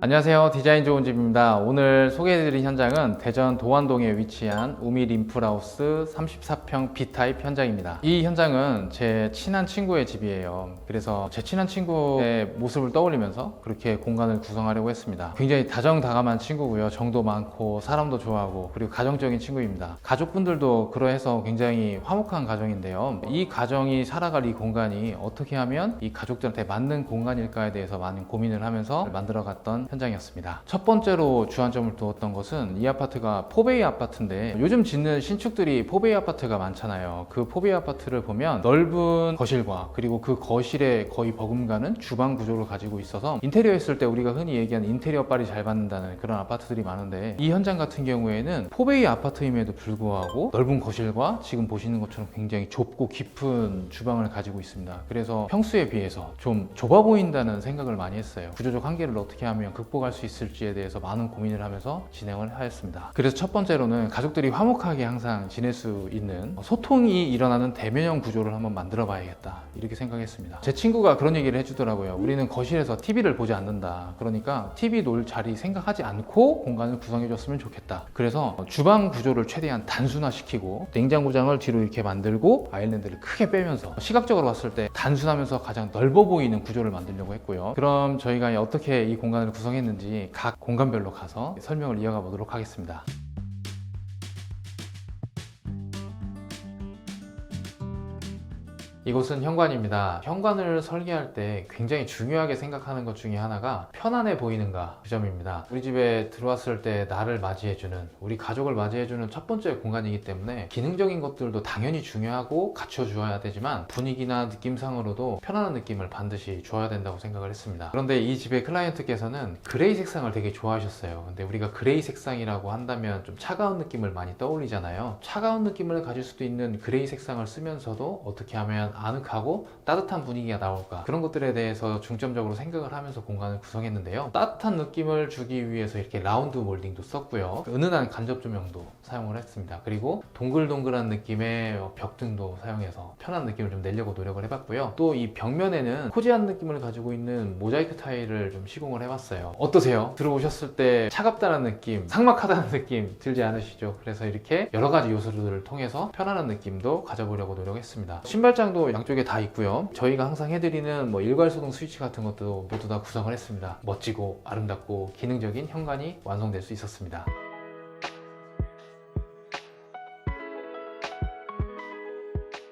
안녕하세요. 디자인 좋은 집입니다. 오늘 소개해드릴 현장은 대전 도안동에 위치한 우미 림프라우스 34평 B타입 현장입니다. 이 현장은 제 친한 친구의 집이에요. 그래서 제 친한 친구의 모습을 떠올리면서 그렇게 공간을 구성하려고 했습니다. 굉장히 다정다감한 친구고요. 정도 많고 사람도 좋아하고 그리고 가정적인 친구입니다. 가족분들도 그러해서 굉장히 화목한 가정인데요. 이 가정이 살아갈 이 공간이 어떻게 하면 이 가족들한테 맞는 공간일까에 대해서 많은 고민을 하면서 만들어갔던 현장이었습니다. 첫 번째로 주안점을 두었던 것은 이 아파트가 포베이 아파트인데 요즘 짓는 신축들이 포베이 아파트가 많잖아요. 그 포베이 아파트를 보면 넓은 거실과 그리고 그 거실에 거의 버금가는 주방 구조를 가지고 있어서 인테리어 했을 때 우리가 흔히 얘기하는 인테리어 빨이 잘 받는다는 그런 아파트들이 많은데 이 현장 같은 경우에는 포베이 아파트임에도 불구하고 넓은 거실과 지금 보시는 것처럼 굉장히 좁고 깊은 주방을 가지고 있습니다. 그래서 평수에 비해서 좀 좁아 보인다는 생각을 많이 했어요. 구조적 한계를 어떻게 하면 극복할 수 있을지에 대해서 많은 고민을 하면서 진행을 하였습니다. 그래서 첫 번째로는 가족들이 화목하게 항상 지낼 수 있는 소통이 일어나는 대면형 구조를 한번 만들어 봐야겠다. 이렇게 생각했습니다. 제 친구가 그런 얘기를 해주더라고요. 우리는 거실에서 TV를 보지 않는다. 그러니까 TV 놓을 자리 생각하지 않고 공간을 구성해 줬으면 좋겠다. 그래서 주방 구조를 최대한 단순화시키고 냉장고장을 뒤로 이렇게 만들고 아일랜드를 크게 빼면서 시각적으로 봤을 때 단순하면서 가장 넓어 보이는 구조를 만들려고 했고요. 그럼 저희가 어떻게 이 공간을 구성 했는지 각 공간별로 가서 설명을 이어가 보도록 하겠습니다. 이곳은 현관입니다. 현관을 설계할 때 굉장히 중요하게 생각하는 것 중에 하나가 편안해 보이는가 그 점입니다. 우리 집에 들어왔을 때 나를 맞이해주는 우리 가족을 맞이해주는 첫 번째 공간이기 때문에 기능적인 것들도 당연히 중요하고 갖춰주어야 되지만 분위기나 느낌상으로도 편안한 느낌을 반드시 줘야 된다고 생각을 했습니다. 그런데 이 집의 클라이언트께서는 그레이 색상을 되게 좋아하셨어요. 근데 우리가 그레이 색상이라고 한다면 좀 차가운 느낌을 많이 떠올리잖아요. 차가운 느낌을 가질 수도 있는 그레이 색상을 쓰면서도 어떻게 하면 아늑하고 따뜻한 분위기가 나올까 그런 것들에 대해서 중점적으로 생각을 하면서 공간을 구성했는데요. 따뜻한 느낌을 주기 위해서 이렇게 라운드 몰딩도 썼고요. 은은한 간접 조명도 사용을 했습니다. 그리고 동글동글한 느낌의 벽등도 사용해서 편한 느낌을 좀 내려고 노력을 해봤고요. 또 이 벽면에는 코지한 느낌을 가지고 있는 모자이크 타일을 좀 시공을 해봤어요. 어떠세요? 들어오셨을 때 차갑다는 느낌 상막하다는 느낌 들지 않으시죠? 그래서 이렇게 여러 가지 요소들을 통해서 편안한 느낌도 가져보려고 노력했습니다. 신발장도 양쪽에 다 있고요. 저희가 항상 해드리는 뭐 일괄소동 스위치 같은 것도 모두 다 구성을 했습니다. 멋지고 아름답고 기능적인 현관이 완성될 수 있었습니다.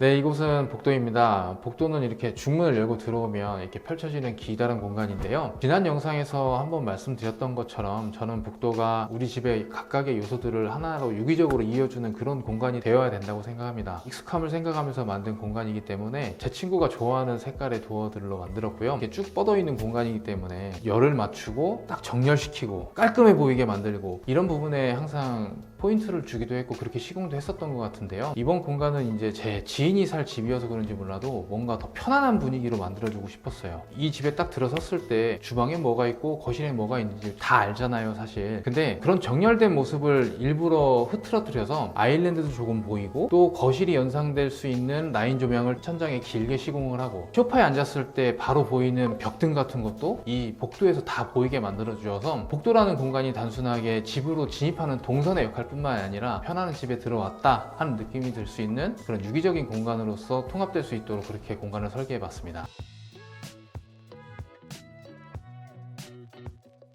네, 이곳은 복도입니다. 복도는 이렇게 중문을 열고 들어오면 이렇게 펼쳐지는 기다란 공간인데요. 지난 영상에서 한번 말씀드렸던 것처럼 저는 복도가 우리 집의 각각의 요소들을 하나로 유기적으로 이어주는 그런 공간이 되어야 된다고 생각합니다. 익숙함을 생각하면서 만든 공간이기 때문에 제 친구가 좋아하는 색깔의 도어들로 만들었고요. 이렇게 쭉 뻗어 있는 공간이기 때문에 열을 맞추고 딱 정렬시키고 깔끔해 보이게 만들고 이런 부분에 항상 포인트를 주기도 했고 그렇게 시공도 했었던 것 같은데요. 이번 공간은 이제 제 지인이 살 집이어서 그런지 몰라도 뭔가 더 편안한 분위기로 만들어주고 싶었어요. 이 집에 딱 들어섰을 때 주방에 뭐가 있고 거실에 뭐가 있는지 다 알잖아요, 사실. 근데 그런 정렬된 모습을 일부러 흐트러뜨려서 아일랜드도 조금 보이고 또 거실이 연상될 수 있는 라인 조명을 천장에 길게 시공을 하고 소파에 앉았을 때 바로 보이는 벽등 같은 것도 이 복도에서 다 보이게 만들어주어서 복도라는 공간이 단순하게 집으로 진입하는 동선의 역할 뿐만 아니라 편안한 집에 들어왔다 하는 느낌이 들 수 있는 그런 유기적인 공간으로서 통합될 수 있도록 그렇게 공간을 설계해 봤습니다.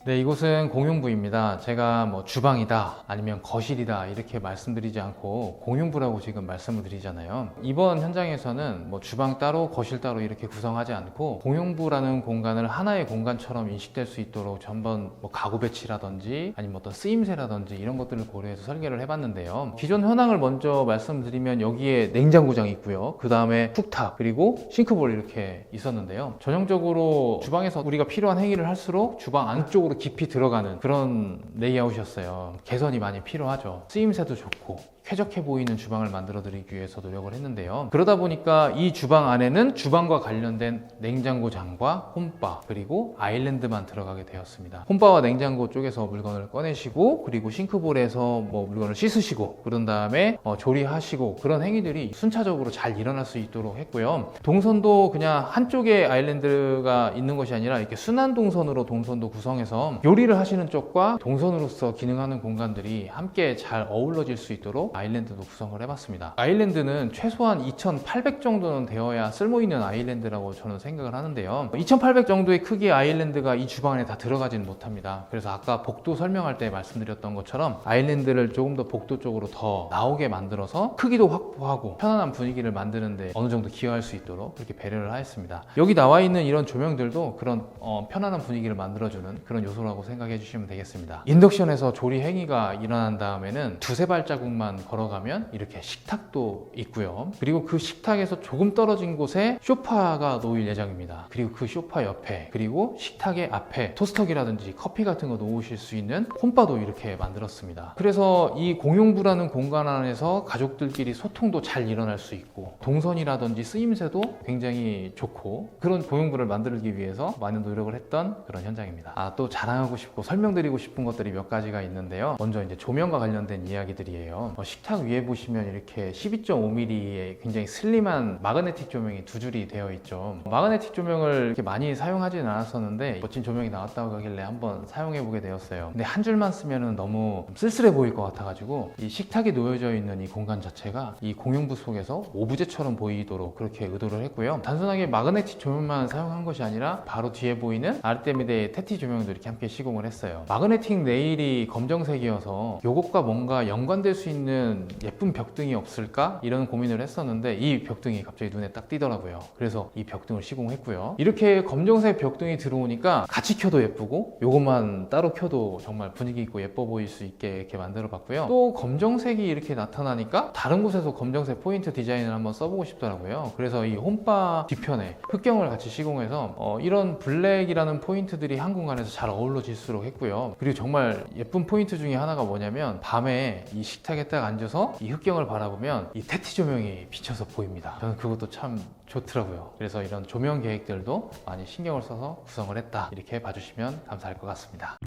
네, 이곳은 공용부입니다. 제가 뭐 주방이다, 아니면 거실이다, 이렇게 말씀드리지 않고 공용부라고 지금 말씀을 드리잖아요. 이번 현장에서는 뭐 주방 따로, 거실 따로 이렇게 구성하지 않고 공용부라는 공간을 하나의 공간처럼 인식될 수 있도록 전번 뭐 가구 배치라든지 아니면 어떤 쓰임새라든지 이런 것들을 고려해서 설계를 해봤는데요. 기존 현황을 먼저 말씀드리면 여기에 냉장고장이 있고요. 그 다음에 쿡탑, 그리고 싱크볼 이렇게 있었는데요. 전형적으로 주방에서 우리가 필요한 행위를 할수록 주방 안쪽으로 깊이 들어가는 그런 레이아웃이었어요. 개선이 많이 필요하죠. 쓰임새도 좋고 쾌적해 보이는 주방을 만들어 드리기 위해서 노력을 했는데요. 그러다 보니까 이 주방 안에는 주방과 관련된 냉장고장과 홈바 그리고 아일랜드만 들어가게 되었습니다. 홈바와 냉장고 쪽에서 물건을 꺼내시고 그리고 싱크볼에서 뭐 물건을 씻으시고 그런 다음에 어, 조리하시고 그런 행위들이 순차적으로 잘 일어날 수 있도록 했고요. 동선도 그냥 한쪽에 아일랜드가 있는 것이 아니라 이렇게 순환 동선으로 동선도 구성해서 요리를 하시는 쪽과 동선으로서 기능하는 공간들이 함께 잘 어우러질 수 있도록 아일랜드도 구성을 해봤습니다. 아일랜드는 최소한 2,800 정도는 되어야 쓸모 있는 아일랜드라고 저는 생각을 하는데요. 2,800 정도의 크기의 아일랜드가 이 주방 안에 다 들어가지는 못합니다. 그래서 아까 복도 설명할 때 말씀드렸던 것처럼 아일랜드를 조금 더 복도 쪽으로 더 나오게 만들어서 크기도 확보하고 편안한 분위기를 만드는데 어느 정도 기여할 수 있도록 그렇게 배려를 하였습니다. 여기 나와 있는 이런 조명들도 그런 어, 편안한 분위기를 만들어주는 그런 요소라고 생각해 주시면 되겠습니다. 인덕션에서 조리 행위가 일어난 다음에는 두세 발자국만 걸어가면 이렇게 식탁도 있고요. 그리고 그 식탁에서 조금 떨어진 곳에 쇼파가 놓일 예정입니다. 그리고 그 쇼파 옆에 그리고 식탁의 앞에 토스터기라든지 커피 같은 거 놓으실 수 있는 홈바도 이렇게 만들었습니다. 그래서 이 공용부라는 공간 안에서 가족들끼리 소통도 잘 일어날 수 있고 동선이라든지 쓰임새도 굉장히 좋고 그런 공용부를 만들기 위해서 많은 노력을 했던 그런 현장입니다. 아, 또 자랑하고 싶고 설명드리고 싶은 것들이 몇 가지가 있는데요. 먼저 이제 조명과 관련된 이야기들이에요. 어, 식탁 위에 보시면 이렇게 12.5mm의 굉장히 슬림한 마그네틱 조명이 두 줄이 되어 있죠. 마그네틱 조명을 이렇게 많이 사용하지는 않았었는데 멋진 조명이 나왔다고 하길래 한번 사용해 보게 되었어요. 근데 한 줄만 쓰면 너무 쓸쓸해 보일 것 같아가지고 이 식탁이 놓여져 있는 이 공간 자체가 이 공용부 속에서 오브제처럼 보이도록 그렇게 의도를 했고요. 단순하게 마그네틱 조명만 사용한 것이 아니라 바로 뒤에 보이는 아르테미데의 테티 조명도 이렇게 함께 시공을 했어요. 마그네틱 네일이 검정색이어서 이것과 뭔가 연관될 수 있는 예쁜 벽등이 없을까 이런 고민을 했었는데 이 벽등이 갑자기 눈에 딱 띄더라고요. 그래서 이 벽등을 시공했고요. 이렇게 검정색 벽등이 들어오니까 같이 켜도 예쁘고 이것만 따로 켜도 정말 분위기 있고 예뻐 보일 수 있게 이렇게 만들어 봤고요. 또 검정색이 이렇게 나타나니까 다른 곳에서 검정색 포인트 디자인을 한번 써보고 싶더라고요. 그래서 이 홈바 뒤편에 흑경을 같이 시공해서 어, 이런 블랙이라는 포인트들이 한 공간에서 잘 어우러질수록 했고요. 그리고 정말 예쁜 포인트 중에 하나가 뭐냐면 밤에 이 식탁에 딱 앉아서 이 흑경을 바라보면 이 테티 조명이 비쳐서 보입니다. 저는 그것도 참 좋더라고요. 그래서 이런 조명 계획들도 많이 신경을 써서 구성을 했다. 이렇게 봐주시면 감사할 것 같습니다.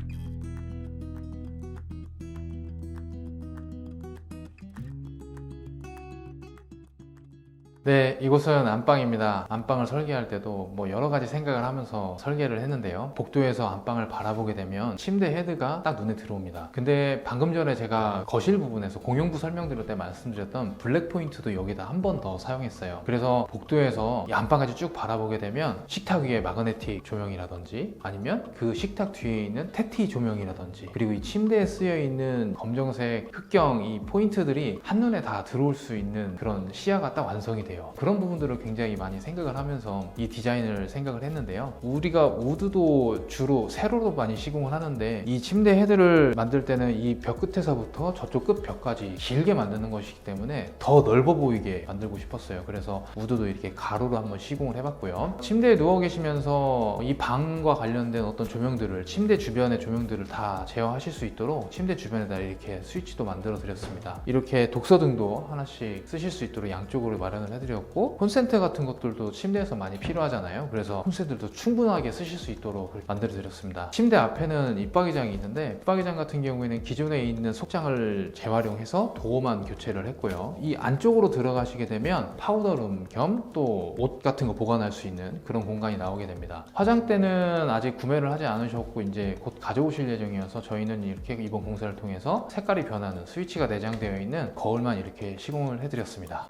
네, 이곳은 안방입니다. 안방을 설계할 때도 뭐 여러 가지 생각을 하면서 설계를 했는데요. 복도에서 안방을 바라보게 되면 침대 헤드가 딱 눈에 들어옵니다. 근데 방금 전에 제가 거실 부분에서 공용부 설명드릴 때 말씀드렸던 블랙 포인트도 여기다 한 번 더 사용했어요. 그래서 복도에서 이 안방까지 쭉 바라보게 되면 식탁 위에 마그네틱 조명이라든지 아니면 그 식탁 뒤에 있는 테티 조명이라든지 그리고 이 침대에 쓰여 있는 검정색 흑경 이 포인트들이 한눈에 다 들어올 수 있는 그런 시야가 딱 완성이 돼요. 그런 부분들을 굉장히 많이 생각을 하면서 이 디자인을 생각을 했는데요. 우리가 우드도 주로 세로로 많이 시공을 하는데 이 침대 헤드를 만들 때는 이 벽 끝에서부터 저쪽 끝 벽까지 길게 만드는 것이기 때문에 더 넓어 보이게 만들고 싶었어요. 그래서 우드도 이렇게 가로로 한번 시공을 해봤고요. 침대에 누워 계시면서 이 방과 관련된 어떤 조명들을 침대 주변의 조명들을 다 제어하실 수 있도록 침대 주변에다 이렇게 스위치도 만들어 드렸습니다. 이렇게 독서등도 하나씩 쓰실 수 있도록 양쪽으로 마련을 해드렸 고 콘센트 같은 것들도 침대에서 많이 필요하잖아요. 그래서 콘센트도 충분하게 쓰실 수 있도록 만들어 드렸습니다. 침대 앞에는 입박이장이 있는데 입박이장 같은 경우에는 기존에 있는 속장을 재활용해서 도어만 교체를 했고요. 이 안쪽으로 들어가시게 되면 파우더룸 겸 또 옷 같은 거 보관할 수 있는 그런 공간이 나오게 됩니다. 화장대는 아직 구매를 하지 않으셨고 이제 곧 가져오실 예정이어서 저희는 이렇게 이번 공사를 통해서 색깔이 변하는 스위치가 내장되어 있는 거울만 이렇게 시공을 해드렸습니다.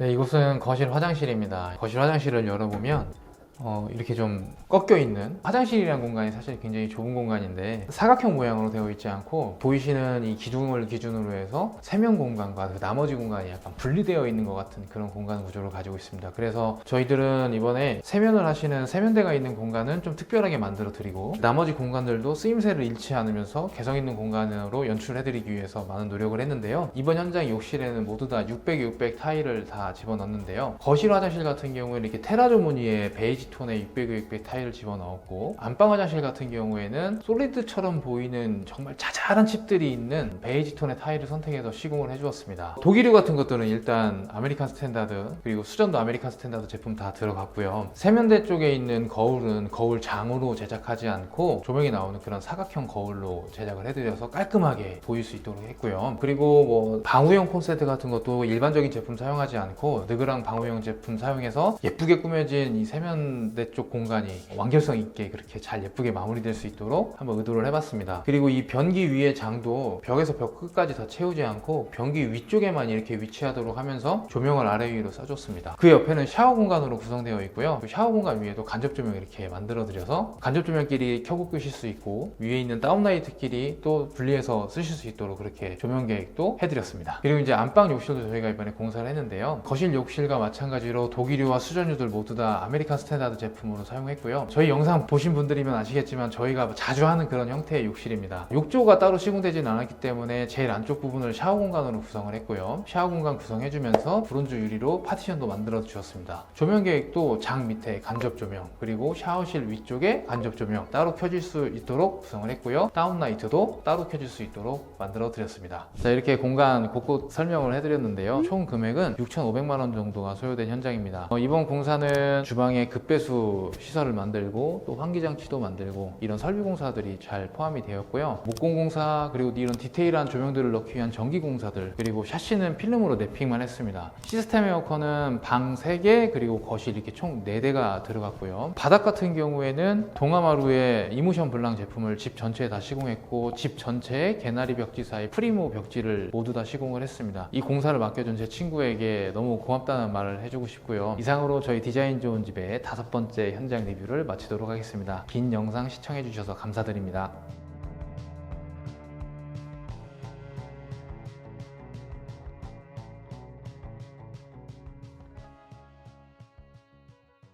네, 이곳은 거실 화장실입니다. 거실 화장실을 열어보면 어, 이렇게 좀 꺾여 있는 화장실이라는 공간이 사실 굉장히 좁은 공간인데 사각형 모양으로 되어 있지 않고 보이시는 이 기둥을 기준으로 해서 세면 공간과 그 나머지 공간이 약간 분리되어 있는 것 같은 그런 공간 구조를 가지고 있습니다. 그래서 저희들은 이번에 세면을 하시는 세면대가 있는 공간은 좀 특별하게 만들어 드리고 나머지 공간들도 쓰임새를 잃지 않으면서 개성 있는 공간으로 연출해 드리기 위해서 많은 노력을 했는데요. 이번 현장 욕실에는 모두 다 600, 600 타일을 다 집어넣는데요. 거실 화장실 같은 경우에 이렇게 테라조 무늬의 베이지 베이지톤에 600, 600 타일을 집어넣었고 안방 화장실 같은 경우에는 솔리드처럼 보이는 정말 자잘한 칩들이 있는 베이지 톤의 타일을 선택해서 시공을 해주었습니다. 독일유 같은 것들은 일단 아메리칸 스탠다드 그리고 수전도 아메리칸 스탠다드 제품 다 들어갔고요. 세면대 쪽에 있는 거울은 거울 장으로 제작하지 않고 조명이 나오는 그런 사각형 거울로 제작을 해드려서 깔끔하게 보일 수 있도록 했고요. 그리고 뭐 방우용 콘센트 같은 것도 일반적인 제품 사용하지 않고 느그랑 방우용 제품 사용해서 예쁘게 꾸며진 이 세면 대쪽 공간이 완결성 있게 그렇게 잘 예쁘게 마무리될 수 있도록 한번 의도를 해봤습니다. 그리고 이 변기 위의 장도 벽에서 벽 끝까지 다 채우지 않고 변기 위쪽에만 이렇게 위치하도록 하면서 조명을 아래 위로 써줬습니다. 그 옆에는 샤워 공간으로 구성되어 있고요. 그 샤워 공간 위에도 간접 조명 이렇게 만들어 드려서 간접 조명끼리 켜고 끄실 수 있고 위에 있는 다운라이트끼리 또 분리해서 쓰실 수 있도록 그렇게 조명 계획도 해드렸습니다. 그리고 이제 안방 욕실도 저희가 이번에 공사를 했는데요. 거실 욕실과 마찬가지로 독일유와 수전유들 모두 다 아메리칸 스탠다드 제품으로 사용했고요. 저희 영상 보신 분들이면 아시겠지만 저희가 자주 하는 그런 형태의 욕실입니다. 욕조가 따로 시공되진 않았기 때문에 제일 안쪽 부분을 샤워 공간으로 구성을 했고요. 샤워 공간 구성해주면서 브론즈 유리로 파티션도 만들어 주셨습니다. 조명 계획도 장 밑에 간접 조명 그리고 샤워실 위쪽에 간접 조명 따로 켜질 수 있도록 구성을 했고요. 다운라이트도 따로 켜질 수 있도록 만들어 드렸습니다. 자 이렇게 공간 곳곳 설명을 해드렸는데요. 총 금액은 6,500만 원 정도가 소요된 현장입니다. 어, 이번 공사는 주방에 급배 수 시설을 만들고 또 환기장치도 만들고 이런 설비 공사들이 잘 포함이 되었고요. 목공 공사 그리고 이런 디테일한 조명들을 넣기 위한 전기 공사들 그리고 샤시는 필름으로 랩핑만 했습니다. 시스템 에어컨은 방 3개 그리고 거실 이렇게 총 4대가 들어갔고요. 바닥 같은 경우에는 동아마루의 이모션 블랑 제품을 집 전체에 다 시공했고 집 전체에 개나리 벽지 사이 프리모 벽지를 모두 다 시공을 했습니다. 이 공사를 맡겨준 제 친구에게 너무 고맙다는 말을 해주고 싶고요. 이상으로 저희 디자인 좋은 집의 다섯 번째 현장 리뷰를 마치도록 하겠습니다. 긴 영상 시청해 주셔서 감사드립니다.